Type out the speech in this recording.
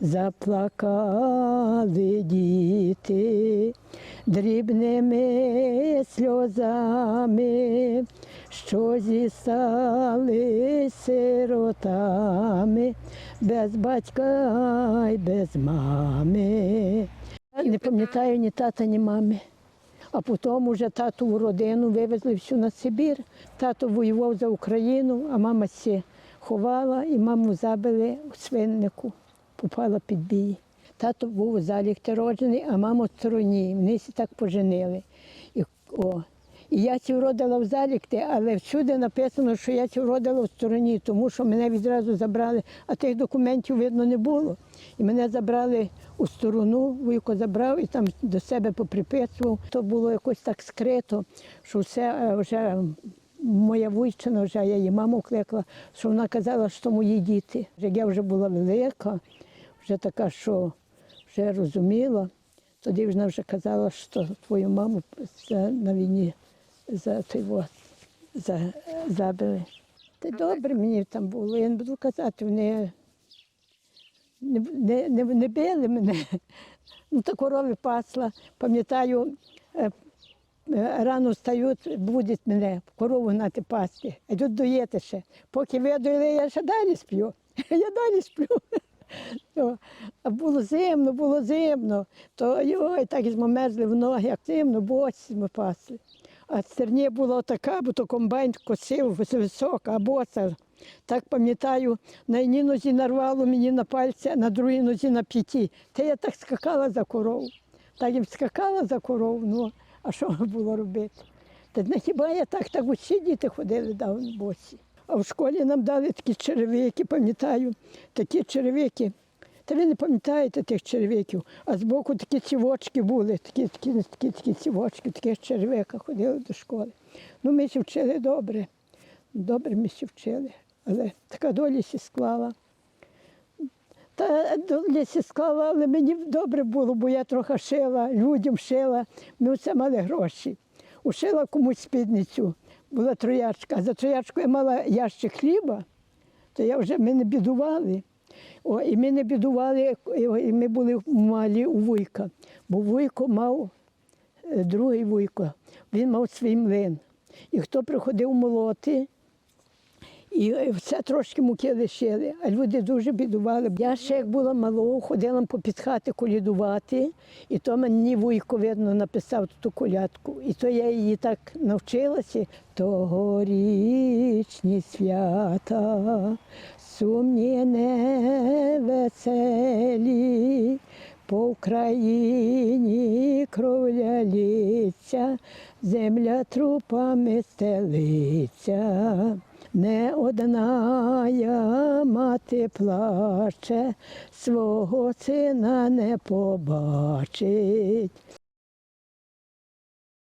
заплакали діти дрібними сльозами, що зістали сиротами, без батька й без мами. Не пам'ятаю ні тата, ні мами. А потім уже татову родину вивезли всю на Сибір. Тато воював за Україну, а мама ховала і маму забили у свиннику, попала під бій. Тато був у залі роджений, а мама в стороні. Вони всі так поженили. І, о. і я ці вродила в залікти, але всюди написано, що я ці вродила в стороні, тому що мене відразу забрали, а тих документів видно не було. І мене забрали у сторону, вуйко забрав і там до себе поприписував. То було якось так скрито, що все е, вже моя вуйчина, вже я її маму кликала, що вона казала, що мої діти. Вже Я вже була велика, вже така, що вже розуміла. Тоді вона вже казала, що твою маму на війні за той вот, за, забили. Та добре мені там було, я не буду казати, вони не, не, не, не били мене. Ну, та корови пасла. Пам'ятаю, е, е, рано встають, будуть мене, корову гнати пасти. А йдуть доїти ще. Поки видоїли, я ще далі сплю. Я далі сплю. О, А було зимно, було зимно, то ой, так і змерзли в ноги, як зимно, босі ми пасли. А стерні була така, бо то комбайн косив висока, а боса. Так пам'ятаю, на одній нозі нарвало мені на пальці, а на другій нозі на п'яті. Та я так скакала за корову. Так і скакала за корову, ну, а що було робити? Та не хіба я так, так усі діти ходили давно босі. А в школі нам дали такі черевики, пам'ятаю, такі черевики. Та ви не пам'ятаєте тих черевиків, а збоку такі цівочки були, такі, такі, такі, такі цівочки, таких черевиках ходили до школи. Ну, ми ще вчили добре. Добре ми ще вчили, але така доля сі склала. Та доля сі склала, але мені добре було, бо я трохи шила, людям шила, ми все мали гроші. Ушила комусь спідницю, була троячка, а за троячку я мала ящик хліба, то я вже ми не бідували. О, і ми не бідували, і ми були малі у вуйка, бо вуйко мав е, другий вуйко, він мав свій млин. І хто приходив молоти, і е, все трошки муки лишили, а люди дуже бідували. Я ще як була малою, ходила по під хати колядувати, і то мені вуйко, видно, написав ту колядку. І то я її так навчилася. Тогорічні свята, сумні невеселі, по Україні кровля земля трупами стелиться. Не одна мати плаче, свого сина не побачить.